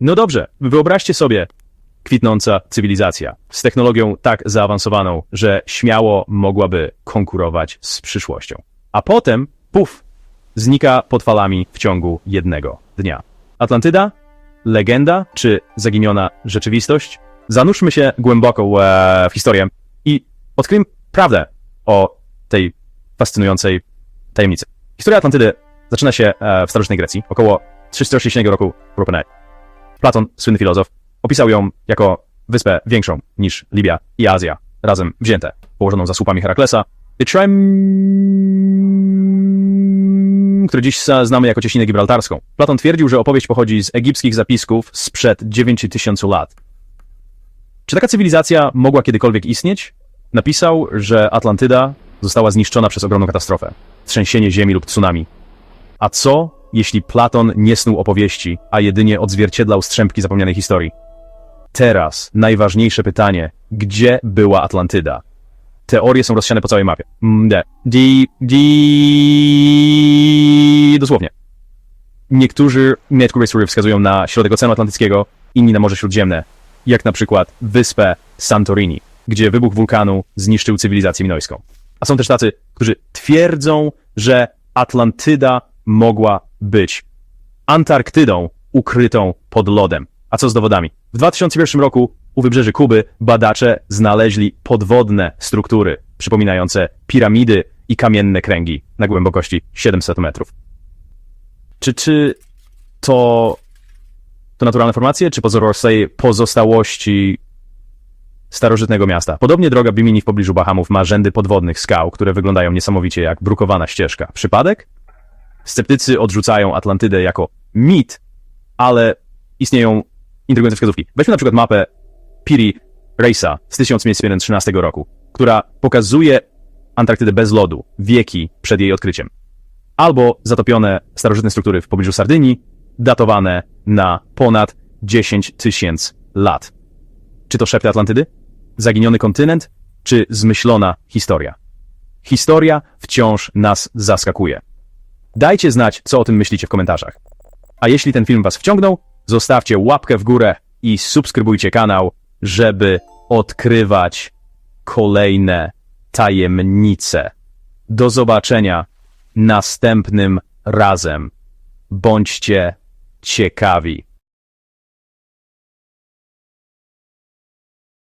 No dobrze, wyobraźcie sobie kwitnąca cywilizacja z technologią tak zaawansowaną, że śmiało mogłaby konkurować z przyszłością. A potem, puf, znika pod falami w ciągu jednego dnia. Atlantyda? Legenda czy zaginiona rzeczywistość? Zanurzmy się głęboko e, w historię i odkryjmy prawdę o tej fascynującej tajemnicy. Historia Atlantydy zaczyna się e, w starożytnej Grecji, około 360 roku Prób. Platon, słynny filozof, opisał ją jako wyspę większą niż Libia i Azja, razem wzięte, położoną za słupami Heraklesa. Yttrem, który dziś znamy jako cieśninę gibraltarską. Platon twierdził, że opowieść pochodzi z egipskich zapisków sprzed 9000 lat. Czy taka cywilizacja mogła kiedykolwiek istnieć? Napisał, że Atlantyda została zniszczona przez ogromną katastrofę, trzęsienie ziemi lub tsunami. A co, jeśli Platon nie snuł opowieści, a jedynie odzwierciedlał strzępki zapomnianej historii? Teraz najważniejsze pytanie, gdzie była Atlantyda? Teorie są rozsiane po całej mapie. Mde. Di, di, dosłownie. Niektórzy niektóre wskazują na środek Oceanu Atlantyckiego, inni na Morze Śródziemne, jak na przykład wyspę Santorini, gdzie wybuch wulkanu zniszczył cywilizację minojską. A są też tacy, którzy twierdzą, że Atlantyda mogła być Antarktydą ukrytą pod lodem. A co z dowodami? W 2001 roku u wybrzeży Kuby badacze znaleźli podwodne struktury przypominające piramidy i kamienne kręgi na głębokości 700 metrów. Czy, czy to, to naturalne formacje, czy pozostałości starożytnego miasta? Podobnie droga Bimini w pobliżu Bahamów ma rzędy podwodnych skał, które wyglądają niesamowicie jak brukowana ścieżka. Przypadek? Sceptycy odrzucają Atlantydę jako mit, ale istnieją intrygujące wskazówki. Weźmy na przykład mapę Piri Reisa z 1513 roku, która pokazuje Antarktydę bez lodu, wieki przed jej odkryciem. Albo zatopione starożytne struktury w pobliżu Sardynii, datowane na ponad 10 tysięcy lat. Czy to szepty Atlantydy? Zaginiony kontynent? Czy zmyślona historia? Historia wciąż nas zaskakuje. Dajcie znać, co o tym myślicie w komentarzach. A jeśli ten film Was wciągnął, zostawcie łapkę w górę i subskrybujcie kanał, żeby odkrywać kolejne tajemnice. Do zobaczenia następnym razem. Bądźcie ciekawi.